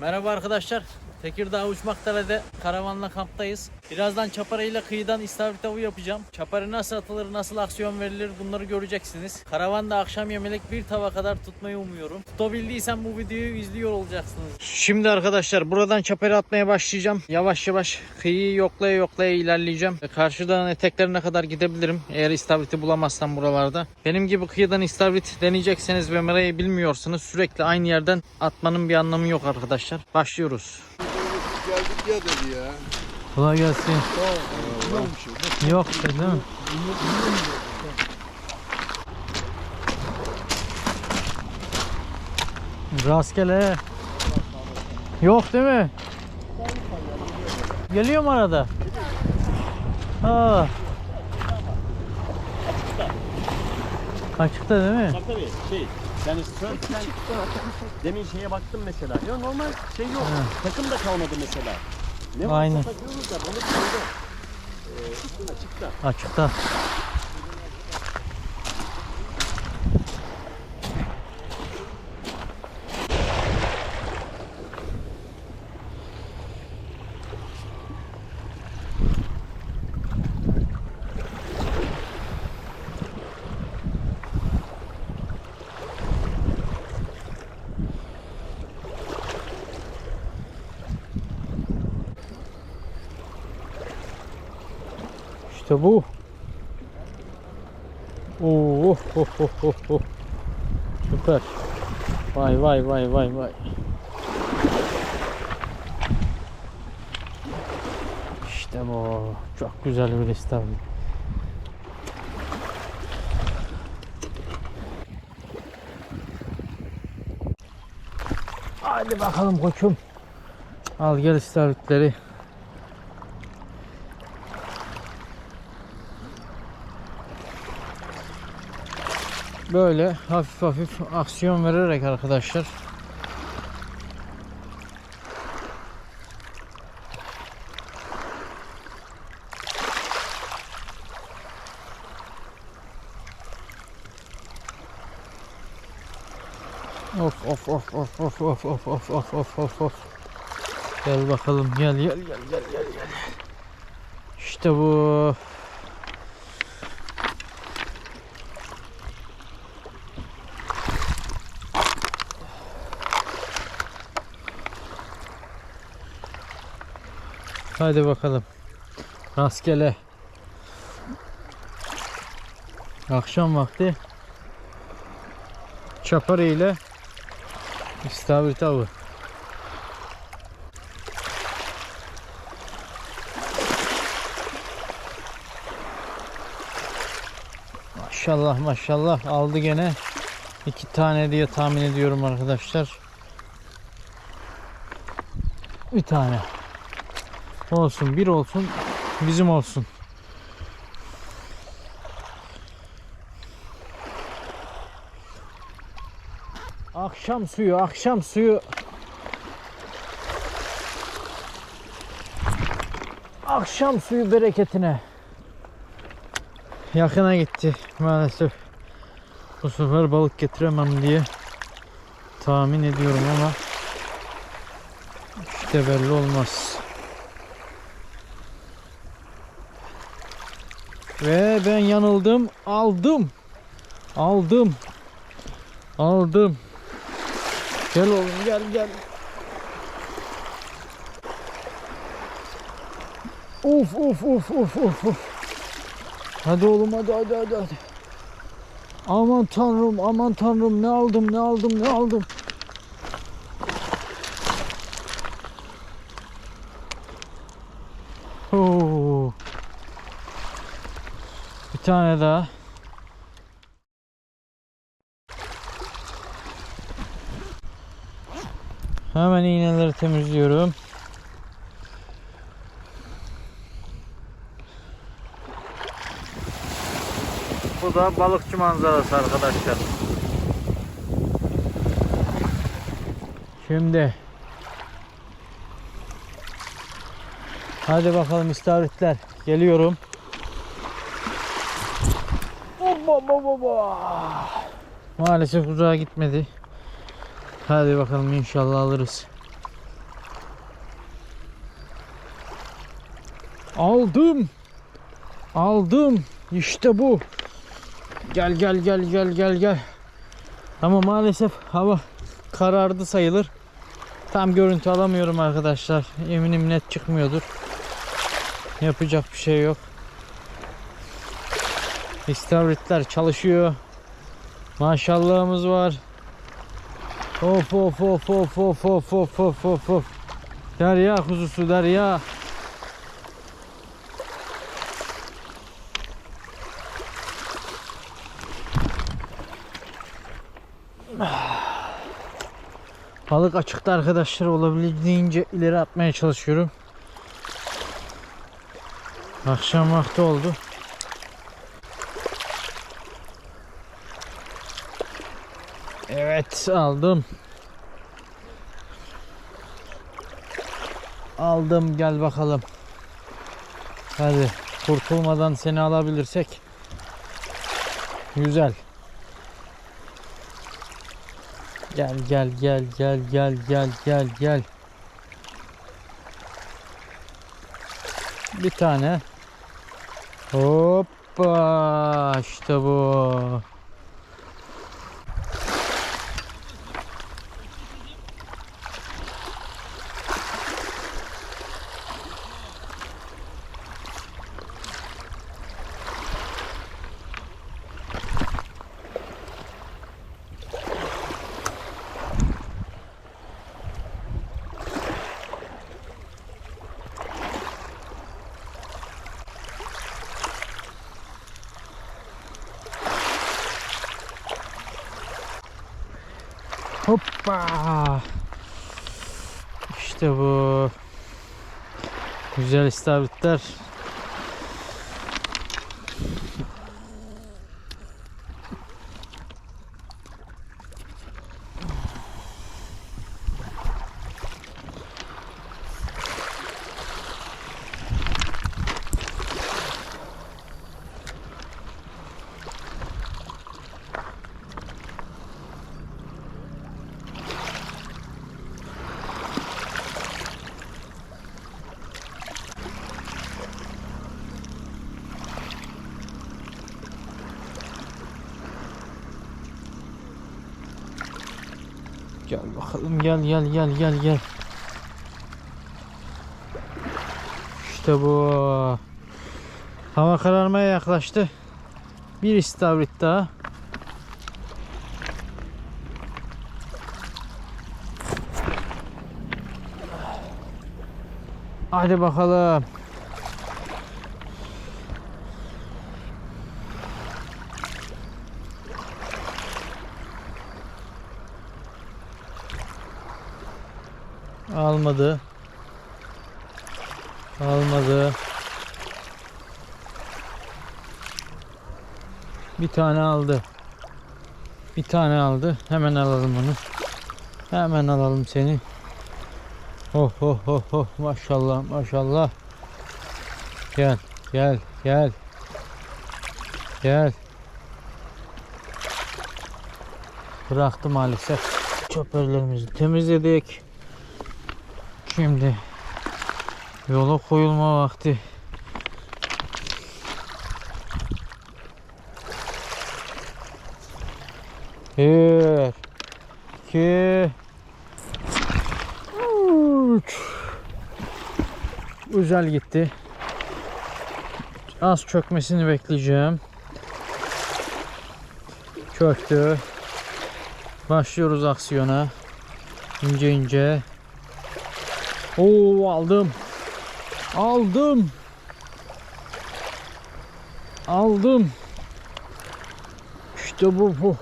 Merhaba arkadaşlar. Tekirdağ Uçmaktepe'de karavanla kamptayız. Birazdan çapara ile kıyıdan istavrit avı yapacağım. Çapara nasıl atılır, nasıl aksiyon verilir bunları göreceksiniz. Karavanda akşam yemelik bir tava kadar tutmayı umuyorum. Tutabildiysem bu videoyu izliyor olacaksınız. Şimdi arkadaşlar buradan çapara atmaya başlayacağım. Yavaş yavaş kıyıyı yoklaya yoklaya ilerleyeceğim. Karşıdan eteklerine kadar gidebilirim. Eğer istavriti bulamazsam buralarda. Benim gibi kıyıdan istavrit deneyecekseniz ve merayı bilmiyorsanız sürekli aynı yerden atmanın bir anlamı yok arkadaşlar. Başlıyoruz. Geldik ya dedi ya. Kolay gelsin. Yok değil mi? Rastgele. Yok değil mi? Geliyor mu arada? Ha. Açıkta değil mi? Bak tabii şey yani sörften demin şeye baktım mesela. Ya normal şey yok. Takım da kalmadı mesela. Ne varsa Aynen. takıyoruz da balık şeyde. Ee, açıkta. Açıkta. İşte bu. Oo, oh, oh, oh, oh, oh. Süper. Vay vay vay vay vay. İşte bu. Çok güzel bir istavrit. Hadi bakalım koçum. Al gel istavritleri. Böyle hafif hafif aksiyon vererek arkadaşlar. Of of of of of of of of of of of of Gel bakalım gel gel gel gel gel gel. İşte bu. Hadi bakalım. Rastgele. Akşam vakti çapar ile istavrit avı. Maşallah maşallah aldı gene iki tane diye tahmin ediyorum arkadaşlar. Bir tane. Olsun bir olsun bizim olsun. Akşam suyu, akşam suyu. Akşam suyu bereketine. Yakına gitti maalesef. Bu sefer balık getiremem diye tahmin ediyorum ama işte belli olmaz. Ve ben yanıldım. Aldım. Aldım. Aldım. Gel oğlum gel gel. Uf uf uf uf uf uf. Hadi oğlum hadi hadi hadi hadi. Aman tanrım aman tanrım ne aldım ne aldım ne aldım. Oo. Bir tane daha. Hemen iğneleri temizliyorum. Bu da balıkçı manzarası arkadaşlar. Şimdi Hadi bakalım istavritler. Geliyorum. Maalesef uzağa gitmedi. Hadi bakalım inşallah alırız. Aldım. Aldım. İşte bu. Gel gel gel gel gel gel. Ama maalesef hava karardı sayılır. Tam görüntü alamıyorum arkadaşlar. Eminim net çıkmıyordur. Yapacak bir şey yok. İstavritler çalışıyor. Maşallahımız var. Of of of of of of of of of of. Derya kuzusu derya. Balık açıkta arkadaşlar olabildiğince ileri atmaya çalışıyorum. Akşam vakti oldu. Aldım. Aldım gel bakalım. Hadi kurtulmadan seni alabilirsek. Güzel. Gel gel gel gel gel gel gel gel. Bir tane. Hoppa işte bu. Hoppa. İşte bu. Güzel istavritler. Gel bakalım gel gel gel gel gel. İşte bu. Hava kararmaya yaklaştı. Bir istavrit daha. Hadi bakalım. Almadı. Almadı. Bir tane aldı. Bir tane aldı. Hemen alalım onu. Hemen alalım seni. Oh oh oh oh maşallah maşallah. Gel gel gel. Gel. Bıraktı maalesef. Çöperlerimizi temizledik. Şimdi yola koyulma vakti. Bir, iki, üç. Güzel gitti. Az çökmesini bekleyeceğim. Çöktü. Başlıyoruz aksiyona. İnce ince. Oo aldım. Aldım. Aldım. İşte bu bu.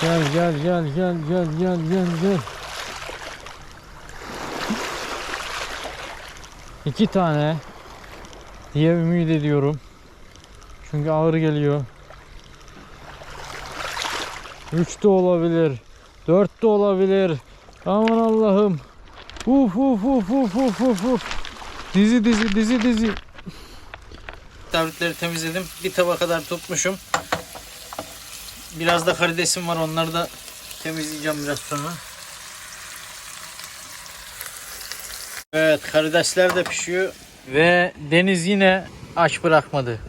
Gel gel gel gel gel gel gel gel. İki tane diye ümit ediyorum. Çünkü ağır geliyor. Üç de olabilir. Dört de olabilir. Aman Allah'ım. Uf uf uf uf uf uf uf. Dizi dizi dizi dizi. Tabletleri temizledim. Bir tava kadar tutmuşum. Biraz da karidesim var. Onları da temizleyeceğim biraz sonra. Evet karidesler de pişiyor. Ve deniz yine aç bırakmadı.